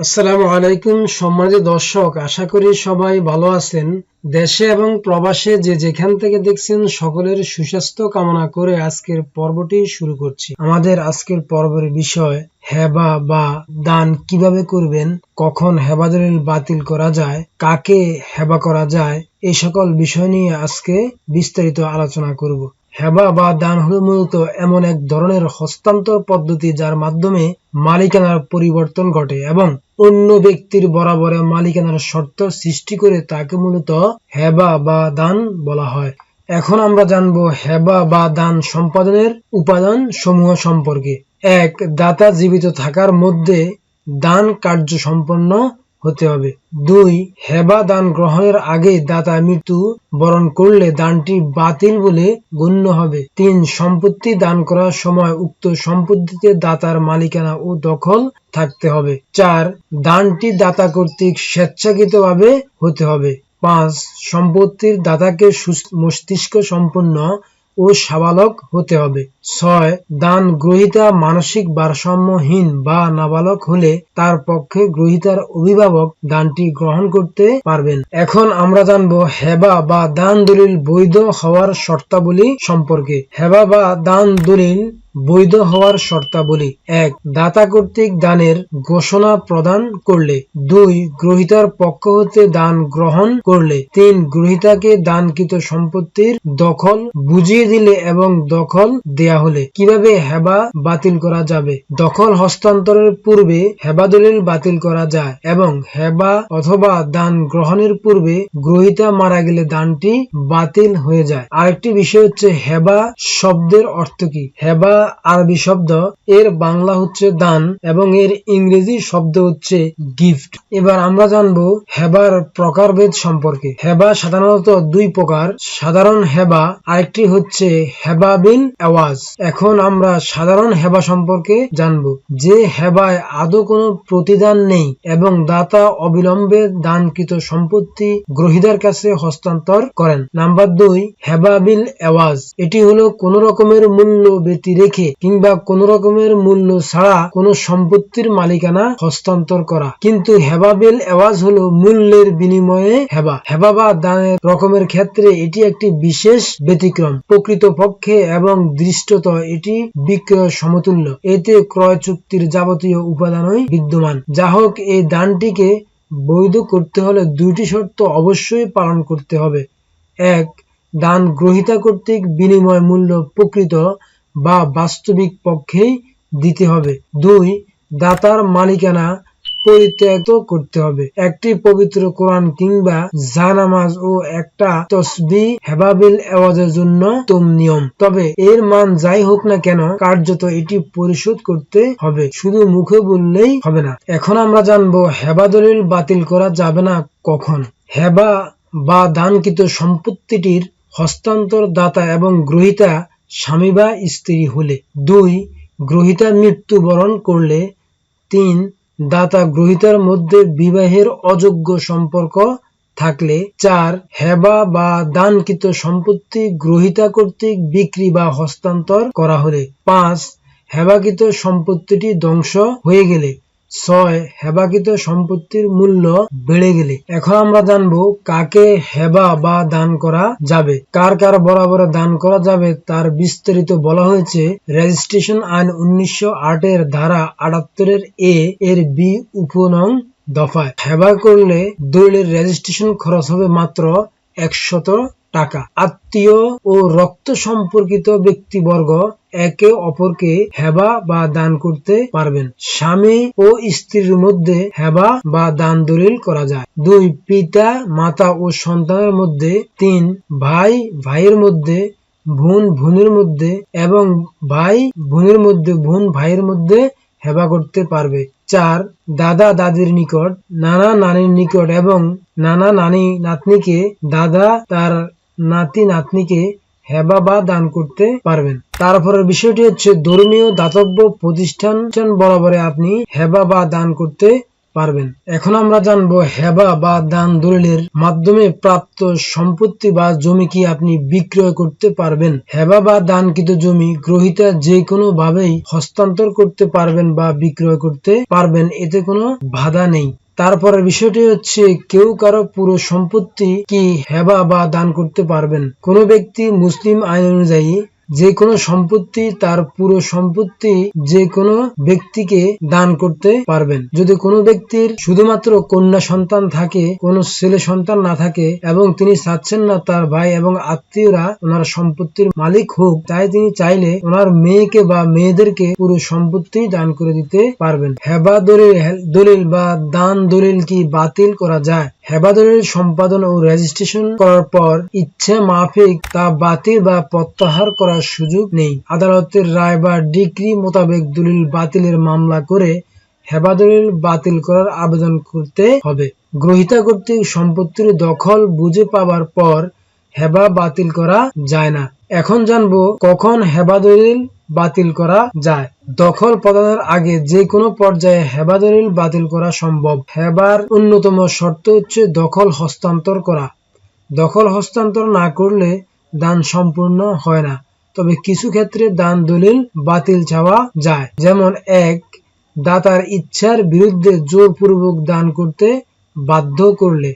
আসসালামু আলাইকুম সম্মানিত দর্শক, আশা করি সবাই ভালো আছেন। দেশে এবং প্রবাসে যে যেখান থেকে দেখছেন সকলের সুস্বাস্থ্য কামনা করে আজকের পর্বটি শুরু করছি। আমাদের আজকের পর্বের বিষয়, হেবা বা দান কীভাবে করবেন, কখন হেবা দলিল বাতিল করা যায়, কাকে হেবা করা যায় এই সকল বিষয় নিয়ে আজকে বিস্তারিত আলোচনা করব। হেবা বা দান হল মূলত এমন এক ধরনের হস্তান্তর পদ্ধতি যার মাধ্যমে মালিকানার পরিবর্তন ঘটে এবং অন্য ব্যক্তির বরাবরে মালিকানার শর্ত সৃষ্টি করে তাকে মূলত হেবা বা দান বলা হয়। এখন আমরা জানব হেবা বা দান সম্পাদনের উপাদান সমূহ সম্পর্কে। এক, দাতা জীবিত থাকার মধ্যে দান কার্য সম্পন্ন হতে হবে। দুই, হেবা দান গ্রহণের আগে দাতা মৃত্যু বরণ করলে দানটি বাতিল বলে গণ্য হবে। তিন, সম্পত্তি দান করার সময় উক্ত সম্পত্তিতে দাতার মালিকানা ও দখল থাকতে হবে। চার, দানটি দাতা কর্তৃক স্বেচ্ছাকৃতভাবে হতে হবে। পাঁচ, সম্পত্তির দাতাকে মস্তিষ্ক সম্পন্ন ও সাবালক হতে হবে। ছয়, দান গ্রহীতা মানসিক ভারসাম্যহীন বা নাবালক হলে তার পক্ষে গ্রহীতার অভিভাবক দানটি গ্রহণ করতে পারবেন। এখন আমরা জানব হেবা বা দান দলিল বৈধ হওয়ার শর্তাবলী সম্পর্কে। হেবা বা দান দলিল বৈধ হওয়ার শর্তাবলী। এক, দাতা কর্তৃক দানের ঘোষণা প্রদান করলে। দুই, গ্রহীতার পক্ষ হতে দান গ্রহণ করলে। তিন, গ্রহীতাকে দানকৃত সম্পত্তির দখল বুঝিয়ে দিলে এবং দখল দেয়া হলে। কীভাবে হেবা বাতিল করা যাবে? দখল হস্তান্তরের পূর্বে হেবা দলিল বাতিল করা যায় এবং হেবা অথবা দান গ্রহণের পূর্বে গ্রহীতা মারা গেলে দানটি বাতিল হয়ে যায়। আরেকটি বিষয় হচ্ছে হেবা শব্দের অর্থ কি? হেবা আরবি শব্দ, এর বাংলা হচ্ছে দান এবং এর ইংরেজি শব্দ হচ্ছে গিফট এবার আমরা জানব হেবার প্রকারভেদ সম্পর্কে। হেবা সাধারণত দুই প্রকার, সাধারণ হেবা, আরেকটি হচ্ছে হেবা বিন আওয়াজ। এখন আমরা সাধারণ হেবা সম্পর্কে জানব, যে হেবায় আদৌ কোনো প্রতিদান নেই এবং দাতা অবিলম্বে দানকৃত সম্পত্তি গ্রহীতার কাছে হস্তান্তর করেন। নাম্বার দুই, হেবা বিল আওয়াজ। এটি হলো কোন রকমের মূল্য ব্যতি রেখে কিংবা কোন রকমের মূল্য ছাড়া কোনো সম্পত্তির মালিকানা হস্তান্তর করা। কিন্তু হেবা বিল আওয়াজ হলো মূল্যের বিনিময়ে হেবা। হেবা বা দানের রকমের ক্ষেত্রে এটি একটি বিশেষ ব্যতিক্রম। প্রকৃত পক্ষে এবং দৃষ্টত এটি বিক্রয় সমতুল্য। এতে ক্রয় চুক্তির যাবতীয় উপাদানই বিদ্যমান। যা হোক এই দানটিকে বৈধ করতে হলে দুইটি শর্ত অবশ্যই পালন করতে হবে। এক, দান গ্রহীতা কর্তৃক বিনিময় মূল্য প্রকৃত বা বাস্তবিক পক্ষেই দিতে হবে। দুই, দাতার মালিকানা পরিত্যাগ করতে হবে। একটি পবিত্র কোরআন কিংবা জানামাজ ও একটা তসবি হেবাবিল আওয়াজের জন্য তোম নিয়ম। তবে এর মান যাই হোক না কেন, কার্যত এটি পরিশোধ করতে হবে। শুধু মুখে বললেই হবে না। এখন আমরা জানব, হেবা দলিল বাতিল করা যাবে না কখন? হেবা বা দানকৃত সম্পত্তিটির হস্তান্তর দাতা এবং গ্রহীতা স্বামী বা স্ত্রী হলে দুই, গ্রহীতা মৃত্যুবরণ করলে তিন, দাতা গ্রহীতার মধ্যে বিবাহের অযোগ্য সম্পর্ক থাকলে চার, হেবা বা দানকৃত সম্পত্তি গ্রহীতা কর্তৃক বিক্রি বা হস্তান্তর করা হলে পাঁচ, হেবাকৃত সম্পত্তিটি ধ্বংস হয়ে গেলে ছয় হেবাকৃত সম্পত্তির মূল্য বেড়ে গেলে। এখন আমরা জানব কাকে হেবা বা দান করা যাবে। কার কার বরাবর দান করা যাবে তার বিস্তারিত বলা হয়েছে রেজিস্ট্রেশন আইন উনিশশো আটের ধারা আটাত্তরের এ এর বি উপনং দফায়। হেবা করলে দলিলের রেজিস্ট্রেশন খরচ হবে মাত্র একশত টাকা। আত্মীয় ও রক্ত সম্পর্কিত ব্যক্তিবর্গ একে অপরকে হেবা বা দান করতে পারবেন। স্বামী ও স্ত্রীর মধ্যে হেবা বা দান দলিল করা যায়। দুই, পিতা, মাতা ও সন্তানের মধ্যে। তিন, ভাই, ভাইয়ের মধ্যে বোন, বোনের মধ্যে এবং ভাই, বোনের মধ্যে বোন, ভাইয়ের মধ্যে হেবা করতে পারবে। চার, দাদা, দাদির নিকট, নানা নানির নিকট এবং নানা নানি, নাতনিকে দাদা তার নাতি নাতনিকে হেবা বা দান করতে পারবেন। তারপরের বিষয়টি হচ্ছে ধর্মীয় দাতব্য প্রতিষ্ঠান বরাবরে আপনি হেবা বা দান করতে পারবেন। এখন আমরা জানব হেবা বা দান দলিলের মাধ্যমে প্রাপ্ত সম্পত্তি বা জমি কি আপনি বিক্রয় করতে পারবেন। হেবা বা দানকৃত জমি গ্রহিতা যে কোনো ভাবেই হস্তান্তর করতে পারবেন বা বিক্রয় করতে পারবেন, এতে কোনো বাধা নেই। তারপরের বিষয়টি হচ্ছে, কেউ কারও পুরো সম্পত্তি কি হেবা বা দান করতে পারবেন? কোনো ব্যক্তি মুসলিম আইন অনুযায়ী যে কোনো সম্পত্তি, তার পুরো সম্পত্তি যে কোনো ব্যক্তিকে দান করতে পারবেন। যদি কোনো ব্যক্তির শুধুমাত্র কন্যা সন্তান থাকে, কোনো ছেলে সন্তান না থাকে এবং তিনি চাচ্ছেন না তার ভাই এবং আত্মীয়রা ওনার সম্পত্তির মালিক হোক, তাই তিনি চাইলে ওনার মেয়েকে বা মেয়েদেরকে পুরো সম্পত্তি দান করে দিতে পারবেন। হেবা দলিল দলিল বা দান দলিল কি বাতিল করা যায়? হেবা সম্পাদন ও রেজিস্ট্রেশন করার পর ইচ্ছে মাফিক তা বাতিল বা প্রত্যাহার করার সুযোগ নেই। আদালতের রায় বা ডিগ্রি মোতাবেক দলিল বাতিলের মামলা করে হেবা দলিল বাতিল করার আবেদন করতে হবে। গ্রহিতা কর্তৃক সম্পত্তির দখল বুঝে পাবার পর হেবা বাতিল করা যায় না। এখন জানব কখন হেবা দলিল বাতিল করা যায়। দখল প্রদানের আগে যে কোনো পর্যায়ে হেবা দলিল বাতিল করা সম্ভব। হেবার অন্যতম শর্ত হচ্ছে দখল হস্তান্তর করা। দখল হস্তান্তর না করলে দান সম্পূর্ণ হয় না। তবে কিছু ক্ষেত্রে দান দলিল বাতিল চাওয়া যায়। যেমন এক, দাতার ইচ্ছার বিরুদ্ধে জোরপূর্বক দান করতে বাধ্য করলে।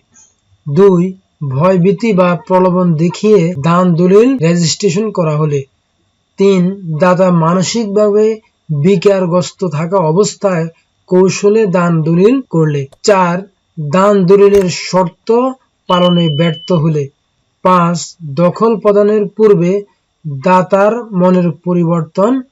দুই, ভয়ভীতি বা প্রলোভন দেখিয়ে দান দলিল রেজিস্ট্রেশন করা হলে। তিন, দাতা মানসিকভাবে বিকারগ্রস্ত থাকা অবস্থায় কৌশলে দান দলিল করলে। চার, দান দলিলের শর্ত পালনে ব্যর্থ হলে। পাঁচ, দখল প্রদানের পূর্বে দাতার মনের পরিবর্তন